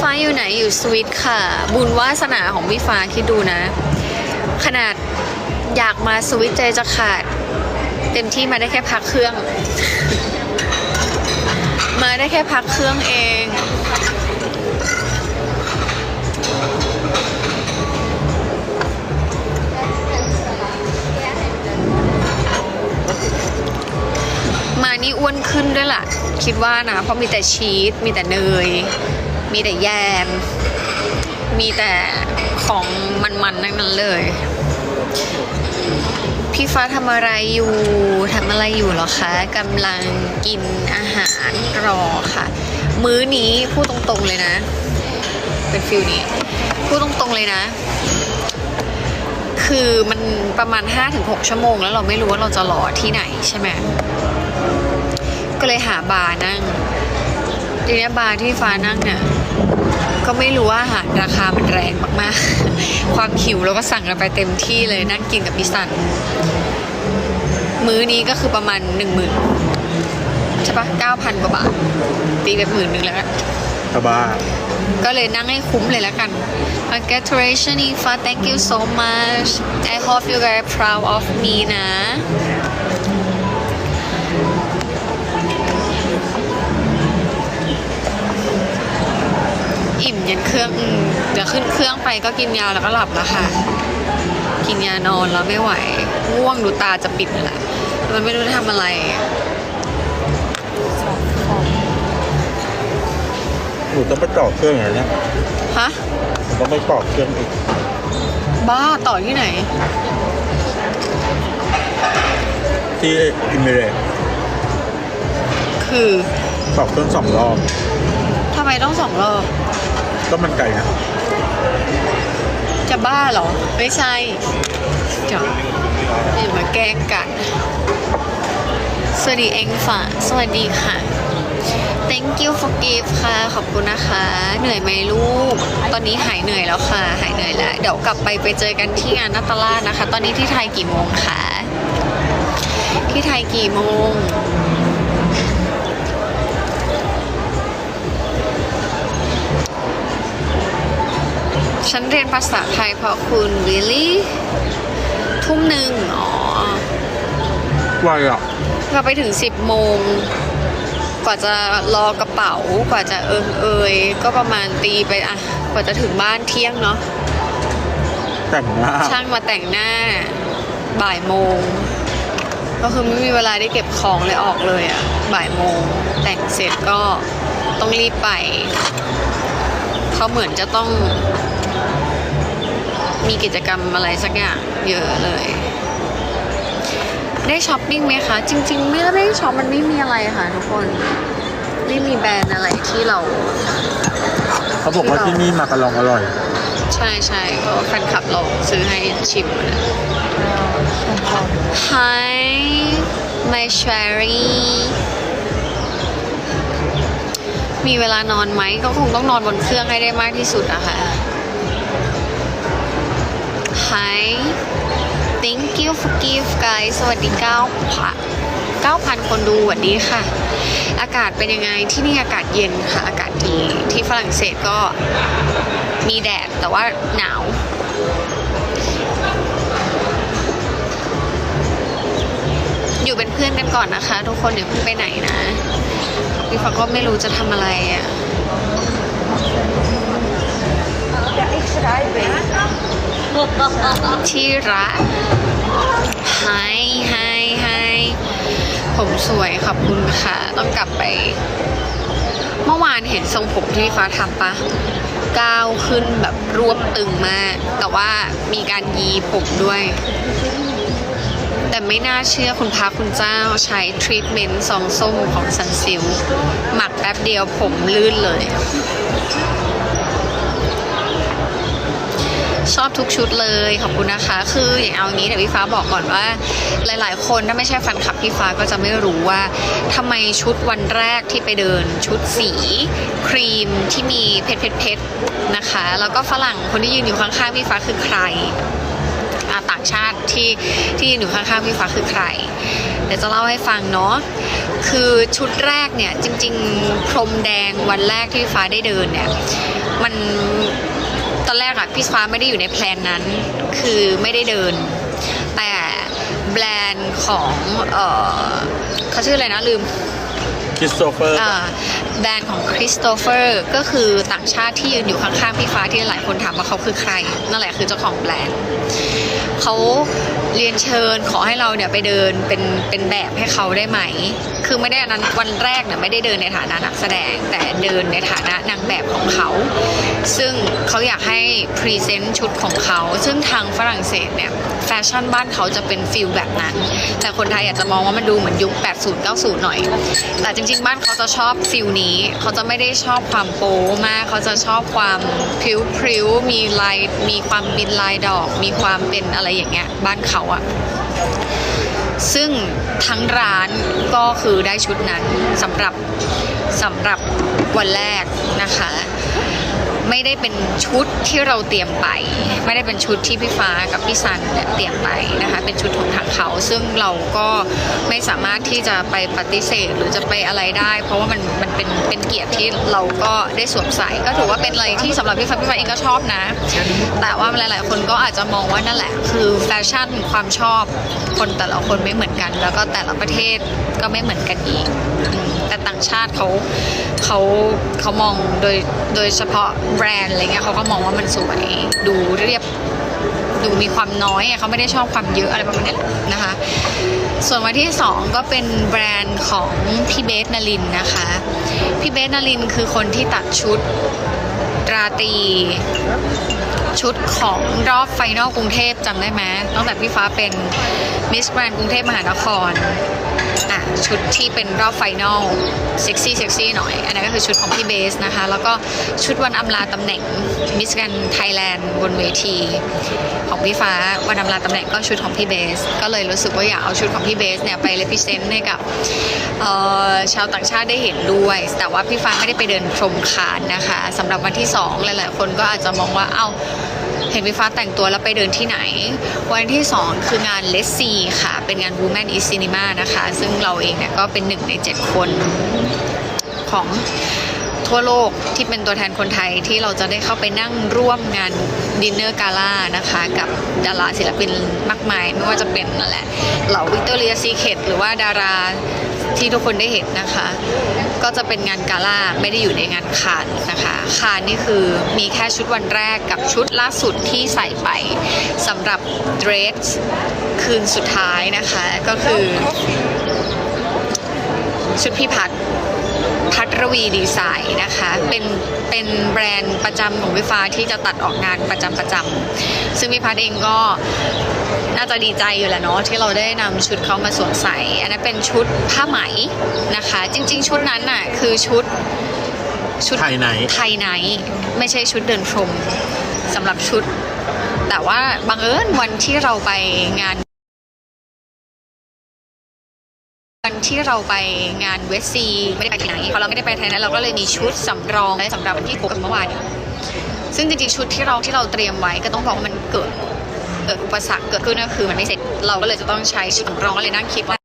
ฟ้าอยู่ไหนอยู่สวิตค่ะ บุญวาสนาของพี่ฟ้าคิดดูนะ ขนาดอยากมาสวิตใจจะขาด เต็มที่มาได้แค่พักเครื่อง มาได้แค่พักเครื่องเองมานี่อ้วนขึ้นด้วยล่ะ คิดว่านะ เพราะมีแต่ชีสมีแต่เนย มีแต่แยม มีแต่ของมันๆทั้งนั้นเลย พี่ฟ้าทำอะไรอยู่ทำอะไรอยู่หรอคะกำลังกินอาหารรอค่ะ มื้อนี้พูดตรงๆเลยนะ เป็นฟิลนี้ พูดตรงๆเลยนะ คือมันประมาณ 5-6 ชั่วโมง แล้วเราไม่รู้ว่าเราจะรอที่ไหนใช่ไหมก็เลยหาบาร์นั่งทีเนี้ยบาร์ที่ฟ้านั่งเนี่ย ก็ไม่รู้ว่าอาหารราคามันแรงมากๆ ความหิวเราก็สั่งกันไปเต็มที่เลยนั่งกินกับพี่สัน มื้อนี้ก็คือประมาณหนึ่งหมื่นใช่ปะเก้าพันกว่าบาทตีไปหมื่นหนึ่งแล้วกันกระบ้าก็เลยนั่งให้คุ้มเลยแล้วกัน Congratulations Ifa thank you so much I hope you very proud of me นะ อิ่มยันเครื่องอืมเดี๋ยวขึ้นเครื่องไปก็กินยาแล้วก็หลับแล้วค่ะ กินยานอนแล้วไม่ไหวง่วงดูตาจะปิดแหละมันไม่รู้จะทำอะไร หนูต้องไปต่อเครื่องอย่างเนี้ยฮะ หนูต้องไปต่อเครื่องอีกบ้าต่อที่ไหน ที่อิมิเรตคือ ต่อเครื่องสองรอบทำไมต้องสองรอบ ก็มันไกลนะจะบ้าเหรอ ไม่ใช่เดี๋ยวอย่ามาแกล้งกัน สวัสดีเองฝาสวัสดีค่ะ thank you for gift ค่ะ ขอบคุณนะคะ เหนื่อยไหมลูก ตอนนี้หายเหนื่อยแล้วค่ะ หายเหนื่อยแล้ว เดี๋ยวกลับไปไปเจอกันที่งานนาตลาดนะคะ ตอนนี้ที่ไทยกี่โมงคะ ที่ไทยกี่โมง ฉันเรียนภาษาไทยเพราะคุณวิลลี่ทุ่มหนึ่งอ๋อไวอะเราไปถึง10โมง กว่าจะรอกระเป๋ากว่าจะเอิงเอยก็ประมาณตีไปอะ กว่าจะถึงบ้านเที่ยงเนาะแต่งหน้าช่างมาแต่งหน้าบ่ายโมง ก็คือไม่มีเวลาได้เก็บของเลยออกเลยอะ่ะบ่ายโมง แต่งเสร็จก็ต้องรีบไป เขาเหมือนจะต้อง มีกิจกรรมอะไรสักอย่างเยอะเลย ได้ช้อปปิ้งไหมคะ จริง ๆ ไม่ได้ช็อปมันไม่มีอะไรค่ะทุกคน ไม่มีแบรนด์อะไรที่เรา เขาบอกว่าที่นี่มาการะลองอร่อย ใช่ใช่ก็แฟนคลับเราซื้อให้ชิมนะ Hi my cherry มีเวลานอนไหมก็คงต้องนอนบนเครื่องให้ได้มากที่สุดอะค่ะ thank you for gift guys สวัสดี9พัน9,000คนดูสวัสดีค่ะ อากาศเป็นยังไงที่นี่อากาศเย็นค่ะ อากาศดีที่ฝรั่งเศสก็มีแดดแต่ว่าหนาวอยู่เป็นเพื่อนกันก่อนนะคะ ทุกคนอย่าเพิ่งไปไหนนะพี่ฟ้าก็ไม่รู้จะทำอะไรอะ ที่รักไฮไฮไฮผมสวยขอบคุณค่ะ ต้องกลับไป เมื่อวานเห็นทรงผมที่พี่ฟ้าทำปะก้าวขึ้นแบบรวบตึงมาก แต่ว่ามีการยีผมด้วย แต่ไม่น่าเชื่อคุณพระคุณเจ้าใช้ทรีทเมนต์ซองส้มของซันซิลหมักแป๊บเดียวผมลื่นเลย ชอบทุกชุดเลยขอบคุณนะคะ คืออย่างเอางี้เดี๋ยวพี่ฟ้าบอกก่อนว่า หลาย ๆ คนถ้าไม่ใช่แฟนคลับพี่ฟ้าก็จะไม่รู้ว่าทำไมชุดวันแรกที่ไปเดิน ชุดสี ครีมที่มีเพชรเพชรเพชรนะคะ แล้วก็ฝรั่งคนที่ยืนอยู่ข้างๆพี่ฟ้าคือใครอาตักางชาติที่ที่อยู่ข้างๆพี่ฟ้าคือใคร เดี๋ยวจะเล่าให้ฟังเนาะคือชุดแรกเนี่ยจริง ๆ พรมแดงวันแรกที่ฟ้าได้เดินเนี่ยมัน ตอนแรกอะพี่ฟ้าไม่ได้อยู่ในแพลนนั้น คือไม่ได้เดิน แต่แบรนด์ของเออเขาชื่ออะไรนะลืมคริสโตเฟอร์อ่าแบรนด์ของคริสโตเฟอร์ก็คือต่างชาติที่ยืนอยู่ข้างๆพี่ฟ้าที่หลายคนถามว่าเขาคือใคร นั่นแหละคือเจ้าของแบรนด์เขา เรียนเชิญขอให้เราเนี่ยไปเดินเป็นเป็นแบบให้เขาได้ไหม คือไม่ได้อันนั้นวันแรกเนี่ยไม่ได้เดินในฐานะนักแสดง แต่เดินในฐานะนางแบบของเขา ซึ่งเขาอยากให้พรีเซนต์ชุดของเขา ซึ่งทางฝรั่งเศสเนี่ยแฟชั่นบ้านเขาจะเป็นฟิลแบบนั้น แต่คนไทยอาจจะมองว่ามันดูเหมือนยุค 80 90 หน่อย แต่จริง ๆ บ้านเขาจะชอบฟิลนี้ เขาจะไม่ได้ชอบความโป๊มาก เขาจะชอบความพริ้วพริ้วมีลาย มีความบินลายดอก มีความเป็นอะไรอย่างเงี้ย บ้านเขาอะซึ่งทั้งร้านก็คือได้ชุดนั้นสำหรับสำหรับวันแรกนะคะ ไม่ได้เป็นชุดที่เราเตรียมไป ไม่ได้เป็นชุดที่พี่ฟ้ากับพี่ซันเนี่ยเตรียมไปนะคะเป็นชุดของทางเขาซึ่งเราก็ไม่สามารถที่จะไปปฏิเสธหรือจะไปอะไรได้ เพราะว่ามันมันเป็นเป็นเกียรติที่เราก็ได้สวมใส่ก็ถือว่าเป็นอะไรที่สำหรับพี่ฟ้าพี่ฟ้าเองก็ชอบนะ แต่ว่าหลาย ๆ คนก็อาจจะมองว่านั่นแหละ คือแฟชั่นความชอบคนแต่ละคนไม่เหมือนกัน แล้วก็แต่ละประเทศก็ไม่เหมือนกันอีก ต่างชาติเขาเขาเขามองโดยโดยเฉพาะแบรนด์อะไรเงี้ยเขาก็มองว่ามันสวยดูเรียบดูมีความน้อยเขาไม่ได้ชอบความเยอะอะไรประมาณนี้แหละนะคะ ส่วนวันที่ 2 ก็เป็นแบรนด์ของพี่เบสนารินนะคะ พี่เบสนารินคือคนที่ตัดชุดราตรีชุดของรอบไฟนอลกรุงเทพจำได้ไหมตั้งแต่พี่ฟ้าเป็นมิสแกรนกรุงเทพมหานครอะ ชุดที่เป็นรอบไฟนอลเซ็กซี่เซ็กซี่หน่อย อันนั้นก็คือชุดของพี่เบสนะคะ แล้วก็ชุดวันอำลาตำแหน่งมิสแกรนไทยแลนด์บนเวทีของพี่ฟ้าวันอำลาตำแหน่งก็ชุดของพี่เบส ก็เลยรู้สึกว่าอยากเอาชุดของพี่เบสเนี่ยไปเลพิเซนต์ให้กับชาวต่างชาติได้เห็นด้วย แต่ว่าพี่ฟ้าไม่ได้ไปเดินพรมคานนะคะสำหรับวันที่ 2 หลาย ๆ คนก็อาจจะมองว่าเอ้า เห็นพี่ฟ้าแต่งตัวแล้วไปเดินที่ไหน วันที่ 2 คืองานเลสซีค่ะ เป็นงาน Women is Cinema นะคะ ซึ่งเราเองเนี่ยก็เป็นหนึ่งใน 7 คนของทั่วโลกที่เป็นตัวแทนคนไทยที่เราจะได้เข้าไปนั่งร่วมงานดินเนอร์กาล่านะคะ กับดาราศิลปินมากมาย ไม่ว่าจะเป็นนั่นแหละเหล่าวิกตอเรียซีเคทหรือว่าดารา ที่ทุกคนได้เห็นนะคะ ก็จะเป็นงานกาล่าไม่ได้อยู่ในงานคานนะคะคานนี่คือมีแค่ชุดวันแรกกับชุดล่าสุดที่ใส่ไปสำหรับเดรสคืนสุดท้ายนะคะ ก็คือชุดพี่พัดพัทรวีดีไซน์นะคะ เป็น เป็นแบรนด์ประจำของพี่ฟ้าที่จะตัดออกงานประจำประจำซึ่งพี่พัดเองก็ น่าจะดีใจอยู่แหละเนาะที่เราได้นำชุดเขามาสวมใส่ อันนั้นเป็นชุดผ้าไหมนะคะ จริง ๆ ชุดนั้นน่ะคือชุดชุดไทยไหนไทยไนท์ไม่ใช่ชุดเดินพรมสำหรับชุด แต่ว่าบังเอิญวันที่เราไปงาน วันที่เราไปงานเวสซีไม่ได้ไปที่ไหนพอเราไม่ได้ไปไทยนั้นเราก็เลยมีชุดสำรองและสำหรับวันที่หกกับเมื่อวานซึ่งจริงๆชุดที่เราที่เราเตรียมไว้ก็ต้องบอกว่ามันเกิดเกิดอุปสรรคเกิดขึ้นก็คือมันไม่เสร็จเราก็เลยจะต้องใช้ชุดสำรองก็เลยนั่งคิดว่า